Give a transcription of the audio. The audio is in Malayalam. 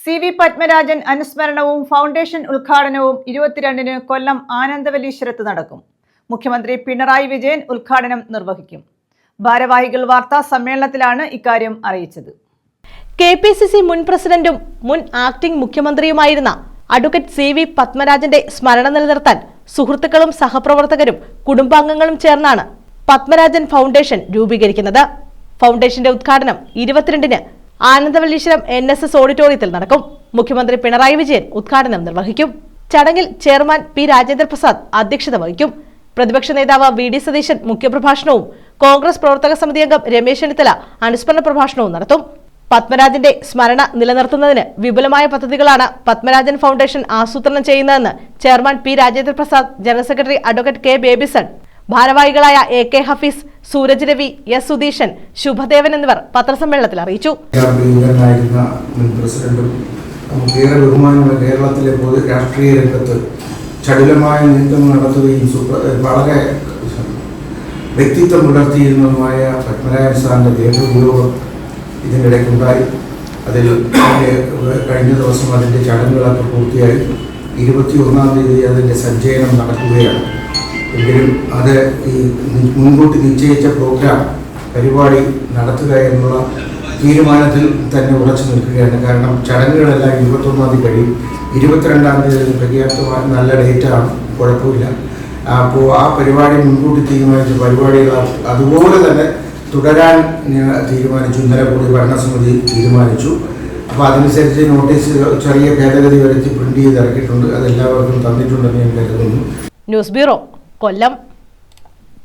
സി വി പത്മരാജൻ അനുസ്മരണവും ഫൗണ്ടേഷൻ ഉദ്ഘാടനവും ഇരുപത്തിരണ്ടിന് കൊല്ലം ആനന്ദവല്ലീശ്വരത്ത് നടക്കും. മുഖ്യമന്ത്രി പിണറായി വിജയൻ ഉദ്ഘാടനം നിർവഹിക്കും. ഭാരവാഹികൾ വാർത്താ സമ്മേളനത്തിലാണ് ഇക്കാര്യം അറിയിച്ചത്. കെ പി സി സി മുൻ പ്രസിഡന്റും മുൻ ആക്ടിംഗ് മുഖ്യമന്ത്രിയുമായിരുന്ന അഡ്വക്കേറ്റ് സി വി പത്മരാജന്റെ സ്മരണ നിലനിർത്താൻ സുഹൃത്തുക്കളും സഹപ്രവർത്തകരും കുടുംബാംഗങ്ങളും ചേർന്നാണ് പത്മരാജൻ ഫൗണ്ടേഷൻ രൂപീകരിക്കുന്നത്. ഫൗണ്ടേഷന്റെ ഉദ്ഘാടനം ഇരുപത്തിരണ്ടിന് ആനന്ദവല്ലീശ്വരം എൻ എസ് എസ് ഓഡിറ്റോറിയത്തിൽ നടക്കും. മുഖ്യമന്ത്രി പിണറായി വിജയൻ ഉദ്ഘാടനം നിർവഹിക്കും. ചടങ്ങിൽ ചെയർമാൻ പി രാജേന്ദ്ര പ്രസാദ് അധ്യക്ഷത വഹിക്കും. പ്രതിപക്ഷ നേതാവ് വി ഡി സതീശൻ മുഖ്യപ്രഭാഷണവും കോൺഗ്രസ് പ്രവർത്തക സമിതി അംഗം രമേശ് ചെന്നിത്തല അനുസ്മരണ പ്രഭാഷണവും നടത്തും. പത്മരാജന്റെ സ്മരണ നിലനിർത്തുന്നതിന് വിപുലമായ പദ്ധതികളാണ് പത്മരാജൻ ഫൗണ്ടേഷൻ ആസൂത്രണം ചെയ്യുന്നതെന്ന് chairman P Rajendra Prasad general secretary advocate K Babyson ഭാരവാഹികളായ A K Hafeez Sooraj Ravi S Sudheeshan Shubhadevan എന്നിവർ പത്രസമ്മേളനത്തിൽ അറിയിച്ചു. ഏറെ ബഹുമാനമുള്ള കേരളത്തിലെ പൊതു രാഷ്ട്രീയ രംഗത്ത് ചടുലമായ നീക്കം നടത്തുകയും വളരെ വ്യക്തിത്വം പുലർത്തിയിരുന്നതുമായ പത്മനാഭൻ സാറിന്റെ ദേഹവിയോഗം ഇതിനിടയ്ക്കുണ്ടായി അതിൽ കഴിഞ്ഞ ദിവസം അതിന്റെ ചടങ്ങുകളൊക്കെ പൂർത്തിയായി. ഇരുപത്തി ഒന്നാം തീയതി അതിന്റെ സഞ്ചയനം നടക്കുകയാണ്. എങ്കിലും അത് ഈ മുൻകൂട്ടി നിശ്ചയിച്ച പ്രോഗ്രാം പരിപാടി നടത്തുക എന്നുള്ള തീരുമാനത്തിൽ തന്നെ ഉറച്ചു നിൽക്കുകയാണ്. കാരണം ചടങ്ങുകളെല്ലാം ഇരുപത്തൊന്നാം തീയതി കഴിയും. ഇരുപത്തിരണ്ടാം തീയതി പര്യാപ്തമായ നല്ല ഡേറ്റാണ് കുഴപ്പമില്ല. അപ്പോൾ ആ പരിപാടി മുൻകൂട്ടി തീരുമാനിച്ച പരിപാടികൾ അതുപോലെ തന്നെ തുടരാൻ തീരുമാനിച്ചു. ഇന്നലെ കൂടി ഭരണസമിതി തീരുമാനിച്ചു. അപ്പോൾ അതനുസരിച്ച് നോട്ടീസ് ചെറിയ ഭേദഗതി വരുത്തി പ്രിന്റ് ചെയ്ത് ഇറക്കിയിട്ടുണ്ട്. അത് എല്ലാവർക്കും തന്നിട്ടുണ്ടെന്ന് ഞാൻ കരുതുന്നു. News bureau. കൊല്ലം